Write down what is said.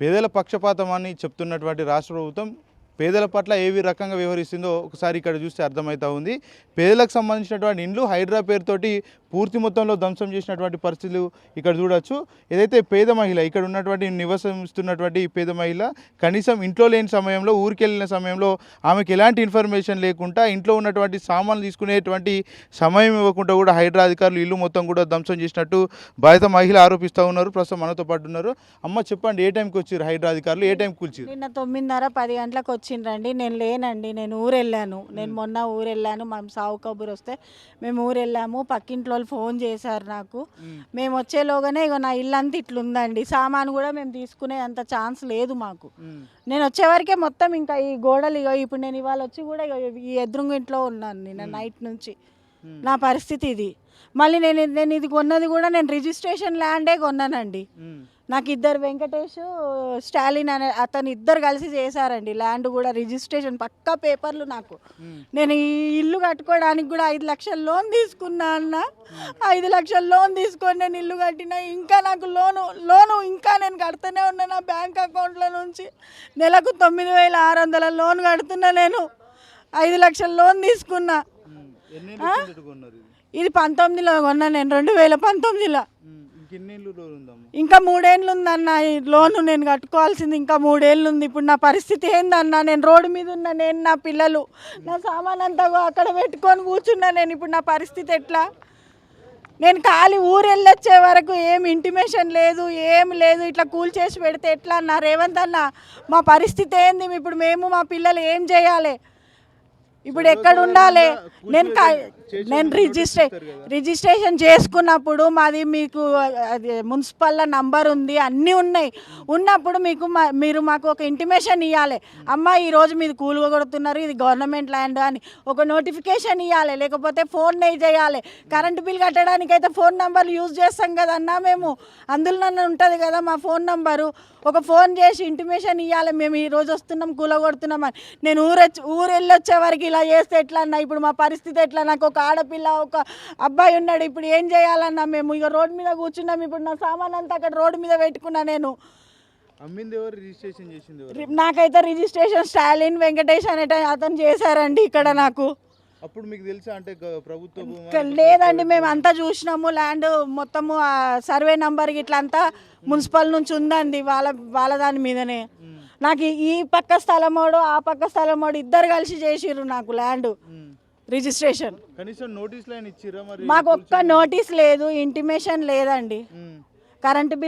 పేదల పక్షపాతం అని చెప్తున్నటువంటి రాష్ట్ర ప్రభుత్వం పేదల పట్ల ఏవి రకంగా వ్యవహరిస్తుందో ఒకసారి ఇక్కడ చూస్తే అర్థమవుతా ఉంది. పేదలకు సంబంధించినటువంటి ఇండ్లు హైడ్రా పేరుతోటి పూర్తి మొత్తంలో ధ్వంసం చేసినటువంటి పరిస్థితులు ఇక్కడ చూడొచ్చు. ఏదైతే పేద మహిళ ఇక్కడ ఉన్నటువంటి నివసిస్తున్నటువంటి పేద మహిళ కనీసం ఇంట్లో లేని సమయంలో ఊరికెళ్ళిన సమయంలో ఆమెకి ఎలాంటి ఇన్ఫర్మేషన్ లేకుండా ఇంట్లో ఉన్నటువంటి సామాన్లు తీసుకునేటువంటి సమయం ఇవ్వకుండా కూడా హైడ్రా అధికారులు ఇల్లు మొత్తం కూడా ధ్వంసం చేసినట్టు బాధిత మహిళ ఆరోపిస్తూ ఉన్నారు. ప్రస్తుతం మనతో పాటు ఉన్నారు. అమ్మ చెప్పండి ఏ టైంకి వచ్చారు హైడ్రా అధికారులు? ఏ టైంకి కూల్చారు నిన్న తొమ్మిదిన్నర పది గంటలకు వచ్చిండ్రండి. నేను లేనండి. నేను ఊరు వెళ్ళాను నేను మొన్న ఊరు వెళ్ళాను మా సావు కబుర్ వస్తే మేము ఊరు వెళ్ళాము పక్కింట్లో వాళ్ళు ఫోన్ చేశారు నాకు. మేము. వచ్చేలోగానే ఇగో నా ఇల్లు అంతా ఇట్లుందండి. సామాను కూడా మేము తీసుకునే అంత ఛాన్స్ లేదు మాకు. నేను వచ్చేవరకే మొత్తం ఇంకా ఈ గోడలు ఇగో ఇప్పుడు నేను ఇవాళ వచ్చి కూడా ఇగో ఈ ఎదురుంగు ఇంట్లో ఉన్నాను నిన్న నైట్ నుంచి. నా పరిస్థితి ఇది. మళ్ళీ నేను నేను ఇది కొన్నది కూడా నేను రిజిస్ట్రేషన్ ల్యాండే కొన్నానండి. నాకు ఇద్దరు వెంకటేష్ స్టాలిన్ అనే అతను ఇద్దరు కలిసి చేశారండి. ల్యాండ్ కూడా రిజిస్ట్రేషన్ పక్కా పేపర్లు నాకు. నేను ఈ ఇల్లు కట్టుకోవడానికి కూడా ఐదు లక్షల లోన్ తీసుకున్నా అన్న. ఐదు లక్షల లోన్ తీసుకొని నేను ఇల్లు కట్టినా ఇంకా నాకు లోను లోను ఇంకా నేను కడుతూనే ఉన్నా నా బ్యాంక్ అకౌంట్లో నుంచి. నెలకు తొమ్మిది వేల ఆరు వందల లోన్ కడుతున్నా నేను. ఐదు లక్షల లోన్ తీసుకున్నా. ఇది? పంతొమ్మిదిలో కొన్నా నేను రెండు వేల పంతొమ్మిదిలో. ఇంకా మూడేళ్ళు ఉందన్న ఈ లోను నేను కట్టుకోవాల్సింది ఇంకా మూడేళ్ళు ఉంది ఇప్పుడు నా పరిస్థితి ఏందన్న నేను రోడ్డు మీద ఉన్నా నేను నా పిల్లలు నా సామాన్ అంతా అక్కడ పెట్టుకొని కూర్చున్నా నేను. ఇప్పుడు నా పరిస్థితి ఎట్లా? నేను ఖాళీ ఊరు వెళ్ళొచ్చే వరకు ఏం ఇంటిమేషన్ లేదు ఏం లేదు. ఇట్లా కూల్ చేసి పెడితే ఎట్లా అన్న? రేవంత్ అన్న మా పరిస్థితి ఏంది? ఇప్పుడు మేము మా పిల్లలు ఏం చేయాలి? ఇప్పుడు ఎక్కడ ఉండాలి? నేను నేను రిజిస్ట్రే రిజిస్ట్రేషన్ చేసుకున్నప్పుడు మాది మీకు అది మున్సిపల్ నంబర్ ఉంది అన్నీ ఉన్నాయి. ఉన్నప్పుడు మీకు మా- మీరు మాకు ఒక ఇంటిమేషన్ ఇవ్వాలి అమ్మ ఈరోజు మీది కూలుగా కొడుతున్నారు ఇది గవర్నమెంట్ ల్యాండ్ అని ఒక నోటిఫికేషన్ ఇవ్వాలి లేకపోతే ఫోన్ నెయ్యి చేయాలి. కరెంట్ బిల్ కట్టడానికి అయితే ఫోన్ నంబర్లు యూజ్ చేస్తాం కదన్నా మేము. అందులోనే ఉంటుంది కదా మా ఫోన్ నంబరు. ఒక ఫోన్ చేసి ఇంటిమేషన్ ఇవ్వాలి మేము ఈ రోజు వస్తున్నాం కూల కొడుతున్నాం అని. నేను ఊరొచ్చి ఊరు వెళ్ళొచ్చే వరకు ఇలా చేస్తే ఎట్లా అన్న ఇప్పుడు మా పరిస్థితి ఎట్లా నాకు ఒక ఆడపిల్ల ఒక అబ్బాయి ఉన్నాడు. ఇప్పుడు ఏం చేయాలన్నా మేము ఇక రోడ్డు మీద కూర్చున్నాం. ఇప్పుడు నా సామాన్ అంతా అక్కడ రోడ్డు మీద పెట్టుకున్నా నేను. నాకైతే రిజిస్ట్రేషన్ స్టాలిన్ వెంకటేష్ అనే అతను చేశారండి ఇక్కడ నాకు. అప్పుడు మీకు తెలుసా? అంటే ప్రభుత్వ లేదండి మేము అంతా చూసినాము. ల్యాండ్ మొత్తము ఆ సర్వే నంబర్ ఇట్లా అంతా మున్సిపల్ నుంచి ఉందండి వాళ్ళ వాళ్ళ దాని మీదనే. నాకు ఈ- పక్క స్థలమోడు ఆ పక్క స్థలమోడు ఇద్దరు కలిసి చేసిర్రు నాకు ల్యాండ్. రిజిస్ట్రేషన్. కనీసం నోటీస్ మాకు ఒక్క నోటీస్ లేదు ఇంటిమేషన్ లేదండి. Current bill